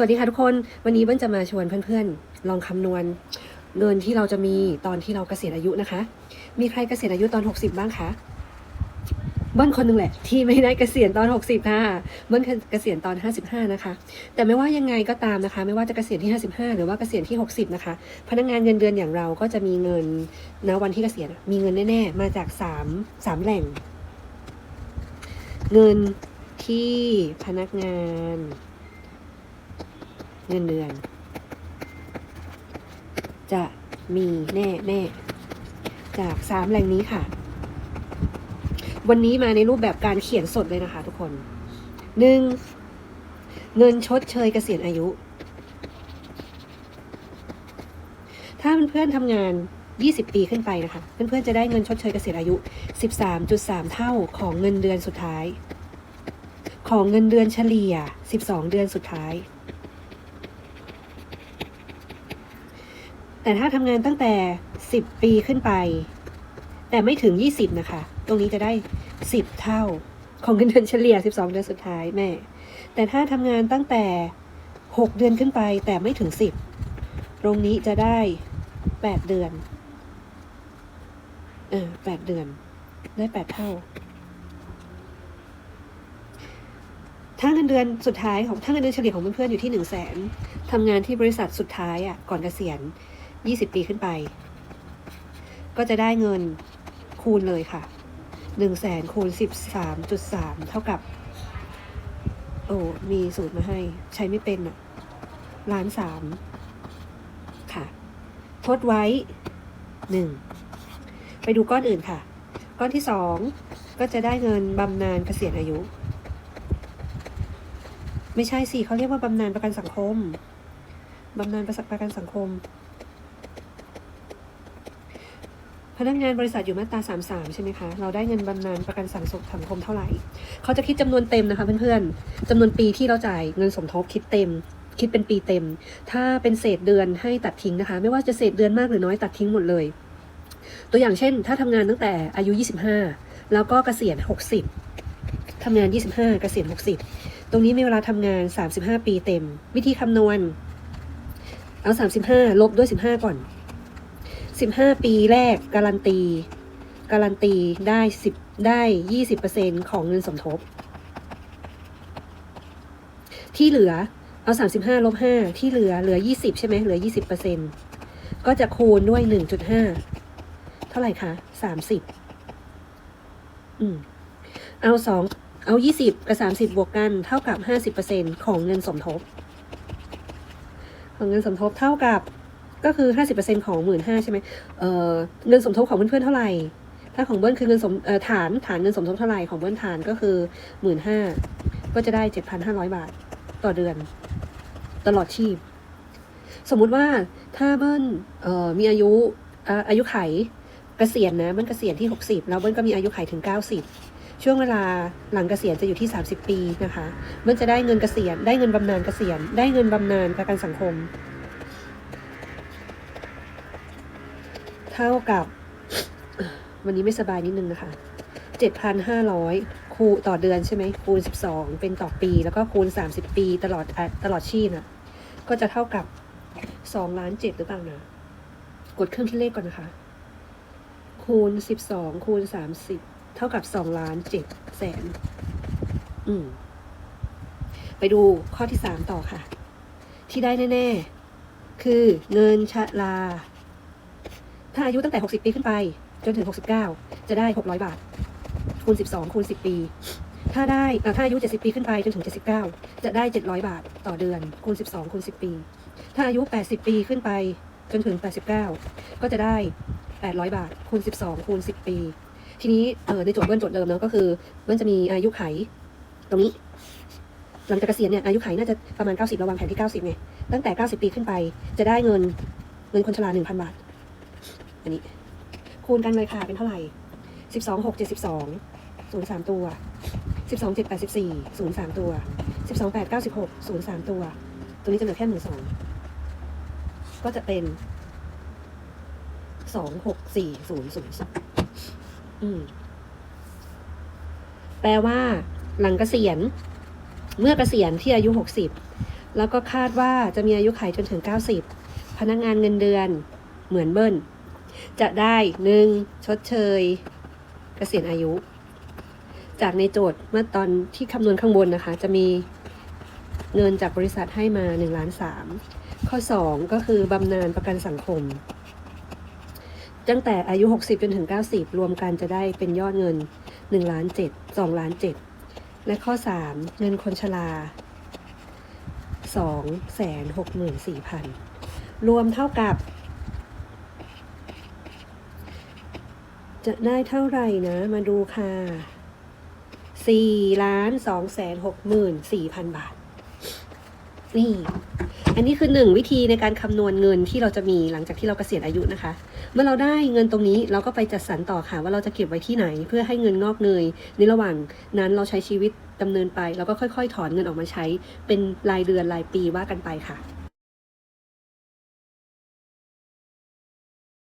สวัสดีค่ะทุกคน วันนี้เบิ้ลจะมาชวนเพื่อนๆ ลองคำนวณเงินที่เราจะมีตอนที่เราเกษียณอายุนะคะ มีใครเกษียณอายุตอน 60 บ้างคะ เบิ้ลคนหนึ่งแหละที่ไม่ได้เกษียณตอน 60 ค่ะ เบิ้ลเกษียณตอน 55 นะคะ แต่ไม่ว่ายังไงก็ตามนะคะ ไม่ว่าจะเกษียณที่ 55 หรือว่าเกษียณที่ 60 นะคะ พนักงานเงินเดือนอย่างเราก็จะมีเงินณวันที่เกษียณมีเงินแน่ๆ มาจาก 3 3 แหล่ง เงินที่พนักงาน เงินเดือน จะมีแน่แน่จากสามแหล่งนี้ค่ะ วันนี้มาในรูปแบบการเขียนสดเลยนะคะ ทุกคนหนึ่งเงินชดเชยเกษียณอายุ ถ้าเพื่อนๆทำงาน 20 ปีขึ้นไปนะคะ เพื่อนๆจะได้เงินชดเชยเกษียณอายุ 13.3 เท่าของเงินเดือนสุดท้าย ของเงินเดือนเฉลี่ย 12 เดือนสุดท้าย แต่ถ้าทำงานตั้งแต่ 10 ปีขึ้นไป แต่ไม่ถึง 20 นะคะ ตรงนี้จะได้ 10 เท่า ของเงินเดือนเฉลี่ย 12 เดือนสุดท้ายแม่ แต่ถ้าทำงานตั้งแต่ 6 เดือนขึ้นไปแต่ไม่ถึง 10 ตรงนี้จะได้ 8 เดือน เออ8เดือน ได้ 8 เท่าถ้าเงินเดือนสุดท้ายของถ้าเงินเดือนเฉลี่ยของเพื่อนๆอยู่ที่หนึ่งแสนทำงานที่บริษัทสุดท้ายอะก่อนเกษียณ ยี่สิบปีขึ้นไป ก็จะได้เงินคูณเลยค่ะหนึ่งแสนคูณสิบสามจุดสามเท่ากับ โอ้มีสูตรมาให้ ใช้ไม่เป็นอะล้านสามค่ะ ทดไว้หนึ่งไปดูก้อนอื่นค่ะ ก้อนที่สองก็จะได้เงินบำนาญเกษียณอายุ ไม่ใช่สิเขาเรียกว่าบำนาญประกันสังคมบำนาญประกันสังคม พนักงานบริษัทอยู่มาตราสามสามใช่ไหมคะ เราได้เงินบำนาญประกันสังสังคมเท่าไหร่ เขาจะคิดจำนวนเต็มนะคะเพื่อนๆจำนวนปีที่เราจ่ายเงินสมทบคิดเต็ม คิดเป็นปีเต็ม ถ้าเป็นเศษเดือนให้ตัดทิ้งนะคะ ไม่ว่าจะเศษเดือนมากหรือน้อยตัดทิ้งหมดเลย ตัวอย่างเช่น ถ้าทำงานตั้งแต่อายุ 25 แล้วก็เกษียณ 60ทำงาน 25 เกษียณ 60 ตรงนี้มีเวลาทำงาน 35 ปีเต็ม วิธีคำนวณ เอา 35 ลบด้วย 15 ก่อน 15 ปีแรกการันตี การันตีได้10ได้ 20%ของเงินสมทบ ที่เหลือเอา 35ลบ5ที่เหลือเหลือ 20 ใช่ไหมเหลือ 20%ก็จะคูณด้วย 1.5 เท่าไหร่คะ 30 อืม เอาสองเอายี่สิบกับสามสิบบวกกันเท่ากับห้าสิบเปอร์เซ็นของเงินสมทบ ของเงินสมทบเท่ากับ ก็คือห้าสิบเปอร์เซ็นของหมื่นห้าใช่ไหมเออเงินสมทบของเพื่อนๆเท่าไหร่ ถ้าของเบิ้ลคือเงินสมเออฐานฐานเงินสมทบเท่าไหร่ของเบิ้ลฐานก็คือหมื่นห้าก็จะได้เจ็ดพันห้าร้อยบาทต่อเดือน ตลอดชีพ สมมุติว่าถ้าเบิ้ลเออมีอายุอายุไขเกษียณนะเบิ้ลเกษียณที่หกสิบแล้วเบิ้ลก็มีอายุไขถึงเก้าสิบช่วงเวลาหลังเกษียณจะอยู่ที่ 30 ปีนะคะ มันจะได้เงินเกษียณ ได้เงินบำนาญเกษียณ ได้เงินบำนาญประกันสังคม เท่ากับ วันนี้ไม่สบายนิดนึงนะคะ 7,500 คูต่อเดือนใช่ไหมคูณ 12 เป็นต่อปี แล้วก็คูณ 30 ปีตลอดตลอดชีพน่ะก็จะเท่ากับ2ล้าน7หรือเปล่านะ กดเครื่องคิดเลขก่อนนะคะ คูณ 12 คูณ 30 เท่ากับสองล้านเจ็ดแสนอืมไปดูข้อที่สามต่อค่ะ ที่ได้แน่ ๆ คือเงินชรา ถ้าอายุตั้งแต่หกสิบปีขึ้นไป จนถึงหกสิบเก้าจะได้หกร้อยบาท คูณสิบสองคูณสิบปี ถ้าได้ถ้าอายุเจ็ดสิบปีขึ้นไป จนถึงเจ็ดสิบเก้าจะได้เจ็ดร้อยบาทต่อเดือน คูณสิบสองคูณสิบปี ถ้าอายุแปดสิบปีขึ้นไป จนถึงแปดสิบเก้าก็จะได้แปดร้อยบาท คูณสิบสองคูณสิบปี ทีนี้เออในโจทย์เบิ้ลโจทย์เดิมเนาะก็คือมันจะมีอายุไขตรงนี้หลังจากเกษียณเนี่ยอายุไขน่าจะประมาณ 90 ระวางแผนที่ 90ไงตั้งแต่ 90 ปีขึ้นไป จะได้เงินเงินคนชรา1,000 บาท อันนี้ คูณกันเลยค่ะเป็นเท่าไหร่สิบสองหกเจ็ดสิบสองศูนย์สามตัวสิบสองเจ็ดแปดสิบสี่ศูนย์สามตัวสิบสองแปดเก้าสิบหกศูนย์สามตัว ตัวนี้จะเหลือแค่หนึ่งสองก็จะเป็นสองหกสี่ศูนย์ศูนย์สองแปลว่า หลังเกษียณ เมื่อเกษียณที่อายุหกสิบแล้วก็คาดว่าจะมีอายุขัยจนถึงเก้าสิบพนักงานเงินเดือนเหมือนเบิ้ล จะได้หนึ่งชดเชยเกษียณอายุ จากในโจทย์เมื่อตอนที่คำนวณข้างบนนะคะ จะมีเงินจากบริษัทให้มา1ล้าน3ข้อ 2 ก็คือบำนาญประกันสังคม ตั้งแต่อายุ 60 จนถึง 90 รวมกันจะได้เป็นยอดเงิน1ล้าน7 2ล้าน7และข้อ 3 เงินคนชรา2แสน6หมื่น4พันรวมเท่ากับ จะได้เท่าไหร่นะ มาดูค่ะ4ล้าน2แสน6หมื่น4พันบาท นี่ อันนี้คือหนึ่งวิธีในการคำนวณเงินที่เราจะมีหลังจากที่เราเกษียณอายุนะคะ เมื่อเราได้เงินตรงนี้เราก็ไปจัดสรรต่อค่ะ ว่าเราจะเก็บไว้ที่ไหน เพื่อให้เงินงอกเงยในระหว่างนั้นเราใช้ชีวิตดำเนินไป เราก็ค่อย ๆ ถอนเงินออกมาใช้ เป็นรายเดือนรายปีว่ากันไปค่ะ